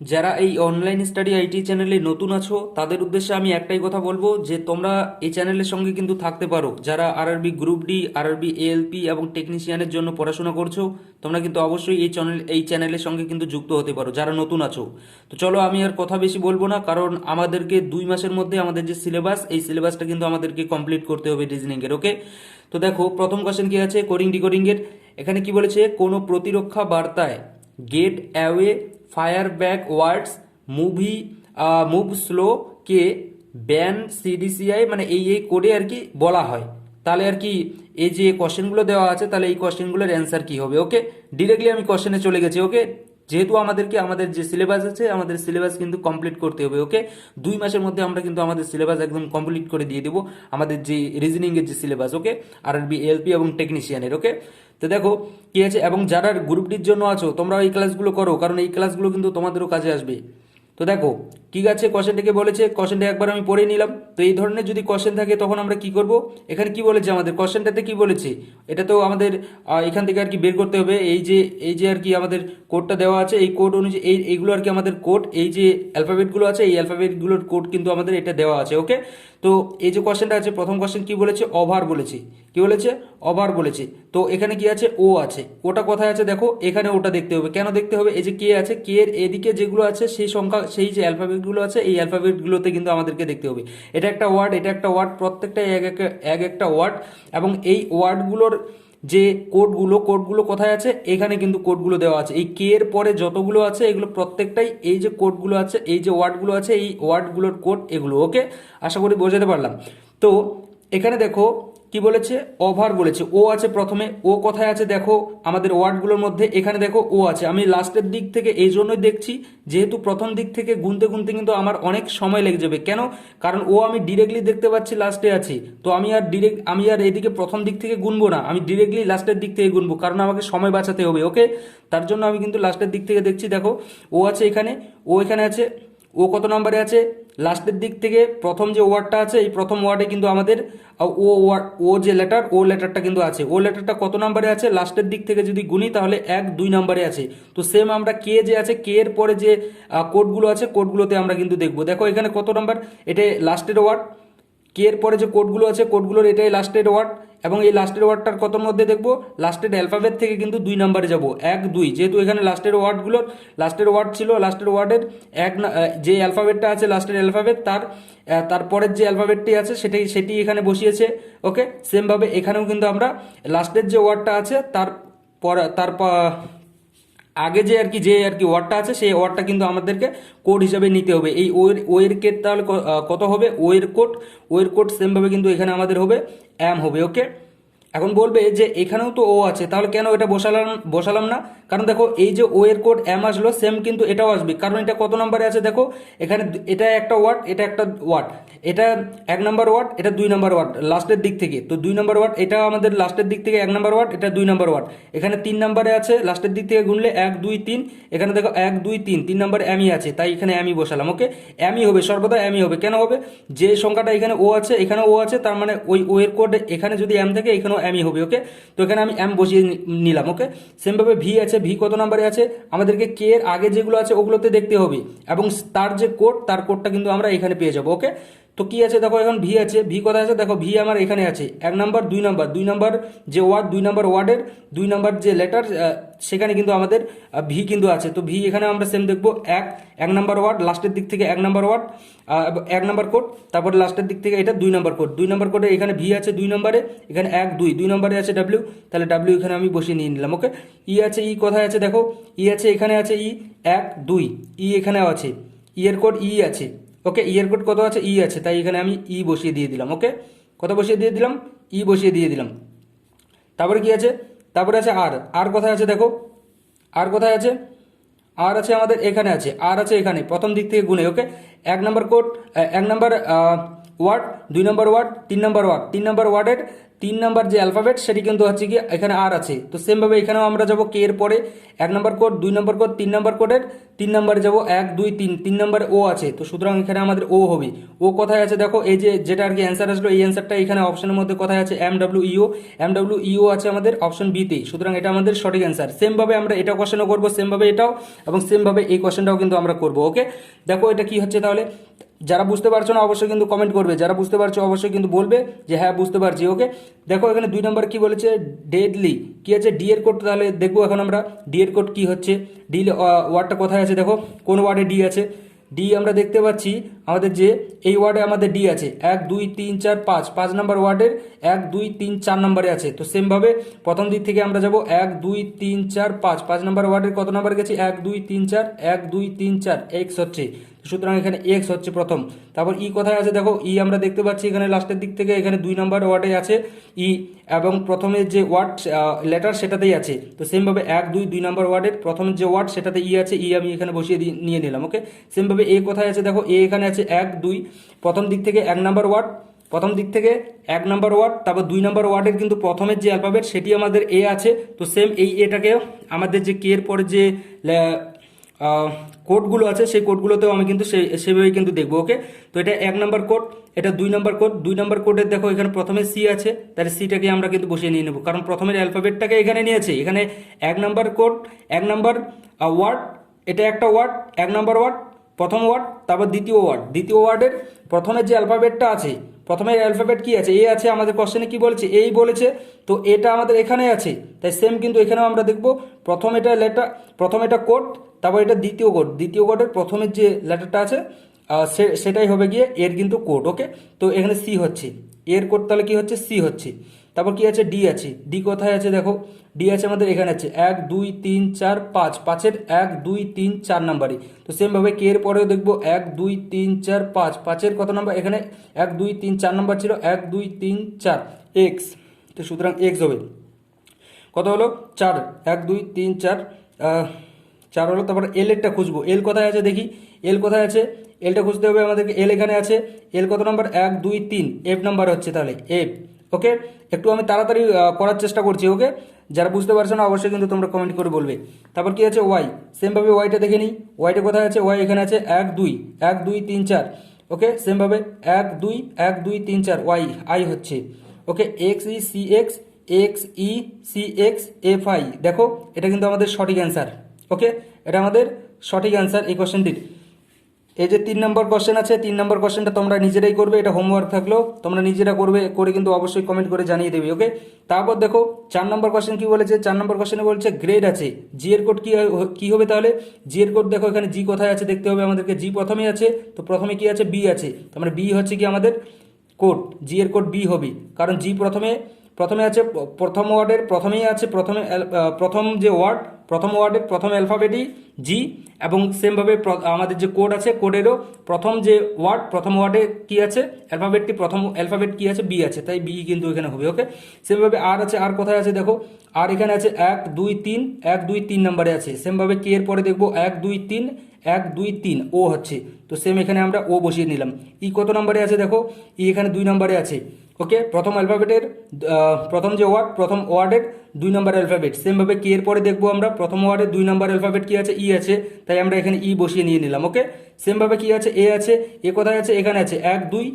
যারা এই online study IT চ্যানেলে নতুন আছো, তাদের উদ্দেশ্যে আমি একটাই কথা বলব যে তোমরা এই চ্যানেলের সঙ্গে কিন্তু থাকতে পারো। যারা RRB group D RRB ALP এবং টেকনিশিয়ানের জন্য পড়াশোনা করছ, তোমরা কিন্তু অবশ্যই এই চ্যানেল এই চ্যানেলের সঙ্গে কিন্তু যুক্ত হতে পারো, যারা নতুন আছো। তো চলো আমি আর কথা বেশি বলব না, কারণ আমাদেরকে দুই মাসের মধ্যে আমাদের যে সিলেবাস এই সিলেবাসটা কিন্তু আমাদেরকে কমপ্লিট করতে হবে রিজনিংয়ের ওকে তো দেখো, প্রথম কোশ্চেন কি আছে? কোডিং ডিকোডিংয়ের এখানে কি বলেছে? কোনো প্রতিরক্ষা বার্তায় get away fire back words, movie move slow কে ব্যান সিডিসিআই মানে এই এই কোডে আর কি বলা হয়। তাহলে আর কি এই যে কোশ্চেনগুলো দেওয়া আছে, তাহলে এই কোশ্চেনগুলোর অ্যান্সার কি হবে? ওকে ডিরেক্টলি আমি কোশ্চেনে চলে গেছি ওকে যেহেতু আমাদেরকে আমাদের যে সিলেবাস আছে, আমাদের সিলেবাস কিন্তু কমপ্লিট করতে হবে ওকে দুই মাসের মধ্যে আমরা কিন্তু আমাদের সিলেবাস একদম কমপ্লিট করে দিয়ে দেবো, আমাদের যে রিজনিংয়ের যে syllabus okay R B LP এবং টেকনিশিয়ানের ওকে তো দেখো, কি আছে? এবং যারা গ্রুপটির জন্য আছো তোমরা এই ক্লাসগুলো করো, কারণ এই ক্লাসগুলো কিন্তু তোমাদেরও কাজে আসবে। তো দেখো, কি আছে কোশ্চেনটাকে বলেছে? কোশ্চেনটা একবার আমি পড়ে নিলাম। তো এই ধরনের যদি কোশ্চেন থাকে, তখন আমরা কি করব? এখানে কি বলেছে আমাদের? কোশ্চেনটাতে কি বলেছে? এটা তো আমাদের এখান থেকে আর কি বের করতে হবে। এই যে এই যে আর কি আমাদের কোডটা দেওয়া আছে, এই কোড অনুযায়ী, এই, এইগুলো আর কি আমাদের কোড এই যে অ্যালফাবেটগুলো আছে, এই অ্যালফাবেটগুলোর কোড কিন্তু আমাদের এটা দেওয়া আছে ওকে তো এই যে কোশ্চেনটা আছে, প্রথম কোশ্চেন কি বলেছে? ওভার বলেছে। কি বলেছে? ওভার বলেছে। তো এখানে কি আছে? ও আছে। ওটা কোথায় আছে দেখো? এখানে ওটা দেখতে হবে। কেন দেখতে হবে? এই যে কে আছে কে এর এদিকে যেগুলো আছে, সেই সংখ্যা সেই যে অ্যালফাবেটগুলো আছে, এই অ্যালফাবেটগুলোতে কিন্তু আমাদেরকে দেখতে হবে। এটা একটা ওয়ার্ড এটা একটা ওয়ার্ড প্রত্যেকটা এক এক এক একটা ওয়ার্ড এবং এই ওয়ার্ডগুলোর যে কোডগুলো কোডগুলো কোথায় আছে? এখানে কিন্তু কোডগুলো দেওয়া আছে। এই কে এর পরে যতগুলো আছে, এগুলো প্রত্যেকটাই এই যে কোডগুলো আছে, এই যে ওয়ার্ডগুলো আছে, এই ওয়ার্ডগুলোর কোড এগুলো ওকে আশা করি বোঝাতে পারলাম। তো, এখানে দেখো কি বলেছে? ওভার বলেছে। ও আছে প্রথমে, ও কোথায় আছে দেখো, আমাদের ওয়ার্ডগুলোর মধ্যে। এখানে দেখো, ও আছে। আমি লাস্টের দিক থেকে এই জন্যই দেখছি, যেহেতু প্রথম দিক থেকে গুনতে গুনতে কিন্তু আমার অনেক সময় লেগে যাবে। কেন? কারণ ও আমি ডিরেক্টলি দেখতে পাচ্ছি লাস্টে আছে। তো আমি আর ডিরেক্ট আমি আর এদিকে প্রথম দিক থেকে গুনবো না। আমি ডিরেক্টলি লাস্টের দিক থেকে গুনবো, কারণ আমাকে সময় বাঁচাতে হবে ওকে তার জন্য আমি কিন্তু লাস্টের দিক থেকে দেখছি, দেখো, ও আছে এখানে, ও এখানে আছে। ও কত নম্বরে আছে? লাস্টের দিক থেকে প্রথম যে ওয়ার্ডটা আছে, এই প্রথম ওয়ার্ডে কিন্তু আমাদের ও ওয়ার্ড ও যে লেটার, ও লেটারটা কিন্তু আছে। ও লেটারটা কত নম্বরে আছে? লাস্টের দিক থেকে যদি গুনি, তাহলে এক, দুই নম্বরে আছে। তো সেম আমরা কে যে আছে, কে এর পরে যে কোডগুলো আছে, কোডগুলোতে আমরা কিন্তু দেখব। দেখো এখানে কত নম্বর? এটা লাস্টের ওয়ার্ড। কে এর পরে যে কোডগুলো আছে, কোডগুলোর এটাই লাস্টের ওয়ার্ড। এবং এই লাস্টের ওয়ার্ডটার কত মধ্যে দেখব? লাস্টের অ্যালফাবেট থেকে কিন্তু দুই নাম্বারে যাব। এক, দুই। যেহেতু এখানে লাস্টের ওয়ার্ডগুলোর লাস্টের ওয়ার্ড ছিল লাস্টের ওয়ার্ডের এক যে অ্যালফাবেটটা আছে লাস্টের অ্যালফাবেট তার তারপরের যে অ্যালফাবেটটি আছে, সেটাই, সেটি এখানে বসিয়েছে ওকে সেমভাবে এখানেও কিন্তু আমরা লাস্টের যে ওয়ার্ডটা আছে, তার পর, তার আগে যে আর কি, যে আর কি ওয়ার্ডটা আছে, সেই ওয়ার্ডটা কিন্তু আমাদেরকে কোড হিসাবে নিতে হবে। এই ওয়ের ওয়ের কেট তাহলে কত হবে? ওয়ের কোড ওয়ের কোড সেমভাবে কিন্তু এখানে আমাদের হবে অ্যাম হবে ওকে এখন বলবে যে এখানেও তো ও আছে, তাহলে কেন এটা বসালাম বসালাম না? কারণ দেখো, এই যে ও এর কোড এম আসলো সেম কিন্তু এটাও আসবে। কারণ এটা কত নম্বরে আছে দেখো? এখানে এটা একটা ওয়ার্ড এটা একটা ওয়ার্ড এটা এক নম্বর ওয়ার্ড এটা দুই নম্বর ওয়ার্ড লাস্টের দিক থেকে। তো দুই নম্বর ওয়ার্ড এটা আমাদের লাস্টের দিক থেকে এক নম্বর ওয়ার্ড এটা দুই নম্বর ওয়ার্ড এখানে তিন নম্বরে আছে লাস্টের দিক থেকে গুনলে এক, দুই, তিন। এখানে দেখো, এক, দুই, তিন তিন নম্বর এমই আছে, তাই এখানে এমই বসালাম ওকে এমই হবে, সর্বদা এমই হবে। কেন হবে? যে সংখ্যাটা এখানে ও আছে এখানে ও আছে, তার মানে ওই ও এর কোড এখানে যদি এম থাকে, এখানেও এমই হবে ওকে তো এখানে আমি এম বসিয়ে নিলাম ওকে সেমভাবে ভি আছে ভি কত নম্বরে আছে? আমাদেরকে কে এর আগে যেগুলো আছে, ওগুলোতে দেখতে হবে। এবং তার যে কোড তার কোডটা কিন্তু আমরা এখানে পেয়ে যাব ওকে তো কি আছে? দেখো এখন ভি আছে। ভি কোথায় আছে? দেখো ভি আমার এখানে আছে। এক নাম্বার, দুই নাম্বার। দুই নাম্বার যে ওয়ার্ড দুই নাম্বার ওয়ার্ডের, দুই নাম্বার যে লেটার সেখানে কিন্তু আমাদের ভি কিন্তু আছে। তো ভি এখানে আমরা সেম দেখব। এক এক নাম্বার ওয়ার্ড লাস্টের দিক থেকে এক নাম্বার ওয়ার্ড এক নাম্বার কোড তারপরে লাস্টের দিক থেকে এটা দুই নাম্বার কোড দুই নাম্বার কোডে এখানে ভি আছে দুই নাম্বারে, এখানে এক, দুই। দুই নাম্বারে আছে ডাব্লিউ তাহলে ডাব্লিউ এখানে আমি বসিয়ে নিয়ে নিলাম ওকে ই আছে ই কোথায় আছে? দেখো ই আছে, এখানে আছে ই এক, দুই। ই এখানেও আছে। ই এর কোড ই আছে। ওকে ইয়ের কোড কত আছে? ই আছে, তাই এখানে আমি ই বসিয়ে দিয়ে দিলাম ওকে কত বসিয়ে দিয়ে দিলাম? ই বসিয়ে দিয়ে দিলাম। তারপরে কি আছে? তারপরে আছে আর আর কোথায় আছে দেখো? আর কোথায় আছে? আর আছে আমাদের এখানে আছে। আর আছে এখানে, প্রথম দিক থেকে গুনে ওকে এক নম্বর কোড এক নম্বর ওয়ার্ড দুই নম্বর ওয়ার্ড তিন নম্বর ওয়ার্ড তিন নম্বর ওয়ার্ডের তিন নাম্বার যে অ্যালফাবেট সেটি কিন্তু হচ্ছে কি এখানে আর আছে। তো সেমভাবে এখানেও আমরা যাব কে এর পরে। এক নম্বর কোড দুই নম্বর কোড তিন নম্বর কোডের তিন নম্বরে যাব এক, দুই, তিন। তিন নম্বরে ও আছে। তো সুতরাং এখানে আমাদের ও হবে। ও কোথায় আছে দেখো, এই যে যেটা আর কি অ্যান্সার আসলো, এই অ্যান্সারটা এখানে অপশনের মধ্যে কোথায় আছে? M W EO M W EO আছে আমাদের অপশন বিতে সুতরাং এটা আমাদের সঠিক অ্যান্সার সেমভাবে আমরা এটা কোশ্চেনও করব সেমভাবে এটাও, এবং সেমভাবে এই কোশ্চেনটাও কিন্তু আমরা করব ওকে দেখো এটা কি হচ্ছে তাহলে? যারা বুঝতে পারছ না, অবশ্যই কিন্তু কমেন্ট করবে। যারা বুঝতে পারছ, অবশ্যই কিন্তু বলবে যে হ্যাঁ বুঝতে পারছি ওকে দেখো, এখানে দুই নম্বর কি বলেছে? ডেডলি কি আছে? ডি এর কোড তাহলে দেখব এখন আমরা। ডি এর কোড কি হচ্ছে? ডি ওয়ার্ডটা কোথায় আছে দেখো? কোন ওয়ার্ডে ডি আছে? ডি আমরা দেখতে পাচ্ছি আমাদের যে, এই ওয়ার্ডে আমাদের ডি আছে। এক, দুই, তিন, চার, পাঁচ। পাঁচ নম্বর ওয়ার্ডের এক, দুই, তিন, চার নম্বরে আছে। তো সেমভাবে প্রথম দিক থেকে আমরা যাব। এক, দুই, তিন, চার, পাঁচ। পাঁচ নম্বর ওয়ার্ডের কত নম্বর গেছি? এক, দুই, তিন, চার। এক, দুই, তিন, চার। এক্স হচ্ছে। সুতরাং এখানে এক্স হচ্ছে প্রথম। তারপর ই কোথায় আছে? দেখো ই আমরা দেখতে পাচ্ছি এখানে লাস্টের দিক থেকে এখানে দুই নম্বর ওয়ার্ডে আছে ই এবং প্রথমে যে ওয়ার্ড লেটার সেটাতেই আছে। তো সেমভাবে এক, দুই দুই নম্বর ওয়ার্ডের প্রথম যে ওয়ার্ড সেটাতে ই আছে ই আমি এখানে বসিয়ে দিয়ে নিয়ে নিলাম ওকে সেমভাবে এ কোথায় আছে? দেখো এ এখানে আছে এক, দুই, প্রথম দিক থেকে এক নম্বর ওয়ার্ড প্রথম দিক থেকে এক নম্বর ওয়ার্ড তারপর দুই নম্বর ওয়ার্ডের কিন্তু প্রথমের যে অ্যালফাবেট সেটি আমাদের এ আছে। তো সেম এই এটাকে আমাদের যে কে এর পরে যে কোডগুলো আছে, সেই কোডগুলোতেও আমি কিন্তু সেই সেভাবেই কিন্তু দেখব ওকে তো এটা এক নম্বর কোড এটা দুই নম্বর কোড দুই নম্বর কোডের দেখো, এখানে প্রথমে সি আছে, তাহলে সিটাকে আমরা কিন্তু বসিয়ে নিয়ে নেব। কারণ প্রথমের অ্যালফাবেটটাকে এখানে নিয়েছে। এখানে এক নম্বর কোড এক নম্বর ওয়ার্ড এটা একটা ওয়ার্ড এক নম্বর ওয়ার্ড প্রথম ওয়ার্ড তারপর দ্বিতীয় ওয়ার্ড দ্বিতীয় ওয়ার্ডের প্রথমের যে অ্যালফাবেটটা আছে প্রথমে অ্যালফাবেট কি আছে? এ আছে আমাদের কোশ্চেনে কি বলেছে? এই বলেছে, তো এটা আমাদের এখানে আছে। তাই সেম কিন্তু এখানেও আমরা দেখব। প্রথম এটা লেটার প্রথম এটা কোড তারপর এটা দ্বিতীয় কোট দ্বিতীয় কোডের প্রথমের যে লেটারটা আছে সেটাই হবে গিয়ে এর কিন্তু কোট ওকে তো এখানে সি হচ্ছে। এর কোড তাহলে কি হচ্ছে? সি হচ্ছে। তারপর কি আছে? ডি আছে। ডি কোথায় আছে দেখো? ডি আছে আমাদের এখানে আছে। এক, দুই, তিন, চার, পাঁচ। পাঁচের এক, দুই, তিন, চার নাম্বারে তো সেমভাবে কে এর পরেও দেখব এক, দুই, তিন, চার, পাঁচ। পাঁচের কত নাম্বার? এখানে এক, দুই, তিন, চার নাম্বার ছিল। এক, দুই, তিন, চার। এক্স তো সুতরাং এক্স হবে। কত হলো? চার। এক, দুই, তিন, চার চার হলো। তারপর এল এরটা খুঁজবো। এল কোথায় আছে দেখি? এল কোথায় আছে? এলটা খুঁজতে হবে আমাদেরকে। এল এখানে আছে। এল কত নাম্বার? এক, দুই, তিন। এফ নাম্বার হচ্ছে তাহলে। এফ ওকে একটু আমি তাড়াতাড়ি করার চেষ্টা করছি ওকে যারা বুঝতে পারছ না, অবশ্যই কিন্তু তোমরা কমেন্ট করে বলবে। তারপর কি আছে ওয়াই সেমভাবে ওয়াইটা দেখে নিই। ওয়াইটা কোথায় আছে? ওয়াই এখানে আছে এক, দুই এক, দুই, তিন, চার। ওকে সেমভাবে এক, দুই এক, দুই, তিন, চার ওয়াই আই হচ্ছে। Okay X E C X X E C X F I দেখো, এটা কিন্তু আমাদের সঠিক অ্যান্সার ওকে এটা আমাদের সঠিক অ্যান্সার এই কোশ্চেনটির এই যে তিন নম্বর কোশ্চেন আছে, তিন নম্বর কোশ্চেনটা তোমরা নিজেরাই করবে, এটা হোমওয়ার্ক থাকল, তোমরা নিজেরা করবে, করে কিন্তু অবশ্যই কমেন্ট করে জানিয়ে দেবে ওকে তারপর দেখো, চার নম্বর কোশ্চেন কি বলেছে? চার নম্বর কোশ্চেনে বলছে গ্রেড আছে জি এর কোড কি কি হবে তাহলে? জি এর কোড দেখো, এখানে জি কোথায় আছে দেখতে হবে আমাদেরকে জি প্রথমে আছে, তো প্রথমে কি আছে? বি আছে তার বি হচ্ছে কি আমাদের কোড জি এর কোড বি হবে, কারণ জি প্রথমে প্রথমে আছে, প্রথম ওয়ার্ডের প্রথমেই আছে, প্রথমে প্রথম যে ওয়ার্ড প্রথম ওয়ার্ডের প্রথম অ্যালফাবেটই জি এবং সেমভাবে আমাদের যে কোড আছে, কোডেরও প্রথম যে ওয়ার্ড, প্রথম ওয়ার্ডে কি আছে, অ্যালফাবেটটি প্রথম অ্যালফাবেট কি আছে, বি আছে, তাই বি কিন্তু এখানে হবে ওকে সেমভাবে আর আছে, আর কোথায় আছে দেখো? আর এখানে আছে এক, দুই, তিন, এক, দুই, তিন নম্বরে আছে, সেমভাবে কে এর পরে দেখব? এক, দুই, তিন এক, দুই, তিন, ও হচ্ছে। তো সেম এখানে আমরা ও বসিয়ে নিলাম। ই কত নম্বরে আছে দেখো? ই এখানে দুই নম্বরে আছে। ওকে? প্রথম অ্যালফাবেটের প্রথম যে ওয়ার্ড প্রথম ওয়ার্ডের দুই নম্বর অ্যালফাবেট সেমভাবে কে এর পরে দেখব আমরা। প্রথম ওয়ার্ডের দুই নম্বর অ্যালফাবেট কি আছে? ই আছে। তাই আমরা এখানে ই বসিয়ে নিয়ে নিলাম, ওকে? সেমভাবে কি আছে? এ আছে। এ কোথায় আছে? এখানে আছে। এক, দুই,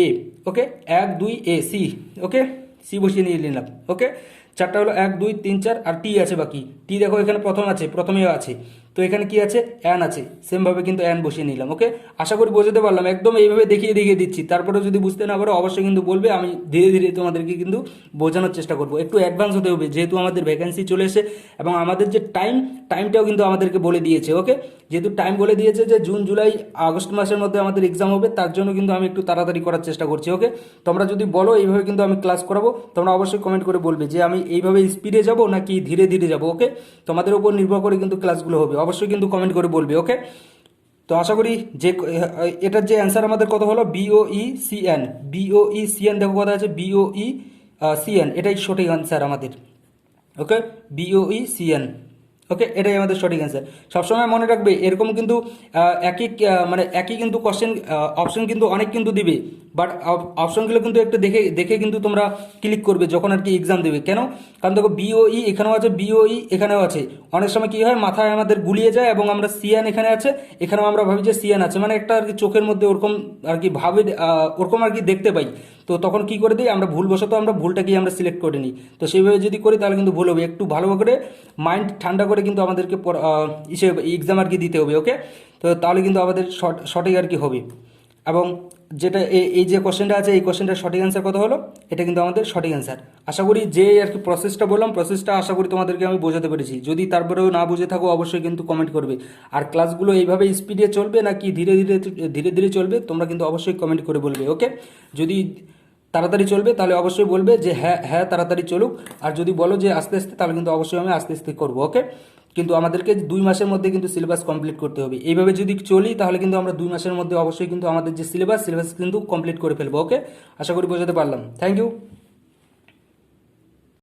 এ, ওকে? এক, দুই, এ, সি, ওকে? সি বসিয়ে নিয়ে নিলাম, ওকে? চারটা হলো এক, দুই, তিন, চার আর টি আছে বাকি। টি দেখো এখানে প্রথম আছে প্রথমেও আছে। তো এখানে কি আছে? অ্যান আছে। সেমভাবে কিন্তু অ্যান বসিয়ে নিলাম, ওকে? আশা করি বোঝাতে পারলাম, একদম এইভাবে দেখিয়ে দেখিয়ে দিচ্ছি। তারপরে যদি বুঝতে না পারো, অবশ্যই কিন্তু বলবে, আমি ধীরে ধীরে তোমাদেরকে কিন্তু বোঝানোর চেষ্টা করব। একটু অ্যাডভান্স হতে হবে, যেহেতু আমাদের ভ্যাকেন্সি চলে এসে এবং আমাদের যে টাইম টাইমটাও কিন্তু আমাদেরকে বলে দিয়েছে, ওকে? যেহেতু টাইম বলে দিয়েছে যে জুন, জুলাই, আগস্ট মাসের মধ্যে আমাদের এক্সাম হবে, তার জন্য কিন্তু আমি একটু তাড়াতাড়ি করার চেষ্টা করছি, ওকে? তোমরা যদি বলো, এইভাবে কিন্তু আমি ক্লাস করাবো, তোমরা অবশ্যই কমেন্ট করে বলবে যে আমি এইভাবে স্পিডে যাব নাকি ধীরে ধীরে যাব ওকে তোমাদের উপর নির্ভর করে কিন্তু ক্লাসগুলো হবে। অবশ্যই কিন্তু কমেন্ট করে বলবে ওকে তো আশা করি যে এটার যে অ্যান্সার আমাদের কত হলো? BO E C N BO E C N দেখো কথা আছে? বিও ই সি এন এটাই সঠিক অ্যান্সার আমাদের ওকে বিওই সিএন ওকে এটাই আমাদের সঠিক অ্যান্সার সবসময় মনে রাখবে, এরকম কিন্তু একই মানে একই কিন্তু কোশ্চেন অপশন কিন্তু অনেক কিন্তু দিবে। বাট অপশনগুলো কিন্তু একটু দেখে দেখে কিন্তু তোমরা ক্লিক করবে যখন আর কি এক্সাম দেবে। কেন? কারণ দেখো বিওই এখানেও আছে বিওই এখানেও আছে। অনেক সময় কি হয়, মাথায় আমাদের গুলিয়ে যায় এবং আমরা সিয়ান এখানে আছে, এখানেও আমরা ভাবি যে সিয়ান আছে। মানে একটা আর কি চোখের মধ্যে ওরকম আর কি ভাবে ওরকম আর কি দেখতে পাই। তো তখন কি করে দিই, আমরা ভুলবশত আমরা ভুলটাকেই আমরা সিলেক্ট করে নিই। তো সেইভাবে যদি করি, তাহলে কিন্তু ভুল হবে। একটু ভালো করে মাইন্ড ঠান্ডা করে কিন্তু আমাদেরকে ইসে এক্সাম আর কি দিতে হবে ওকে তো তাহলে কিন্তু আমাদের সঠ- সঠিক আর কি হবে। এবং যেটা এই যে কোশ্চেনটা আছে, এই কোশ্চেনটার সঠিক অ্যান্সার কত হলো? এটা কিন্তু আমাদের সঠিক অ্যান্সার আশা করি যে আর কি প্রসেসটা বললাম প্রসেসটা আশা করি তোমাদেরকে আমি বোঝাতে পেরেছি। যদি তারপরেও না বুঝে থাকো, অবশ্যই কিন্তু কমেন্ট করবে। আর ক্লাসগুলো এইভাবে স্পিডে চলবে নাকি ধীরে ধীরে ধীরে ধীরে চলবে, তোমরা কিন্তু অবশ্যই কমেন্ট করে বলবে ওকে যদি তাড়াতাড়ি চলবে, তাহলে অবশ্যই বলবে যে হ্যাঁ হ্যাঁ তাড়াতাড়ি চলুক। আর যদি বলো যে আস্তে আস্তে, তাহলে কিন্তু অবশ্যই আমি আস্তে আস্তে করব ওকে কিন্তু আমাদেরকে দুই মাসের মধ্যে কিন্তু সিলেবাস কমপ্লিট করতে হবে। এইভাবে যদি চলি, তাহলে কিন্তু আমরা দুই মাসের মধ্যে অবশ্যই কিন্তু আমাদের যে সিলেবাস সিলেবাস কিন্তু কমপ্লিট করে ফেলব ওকে আশা করি বোঝাতে পারলাম। Thank you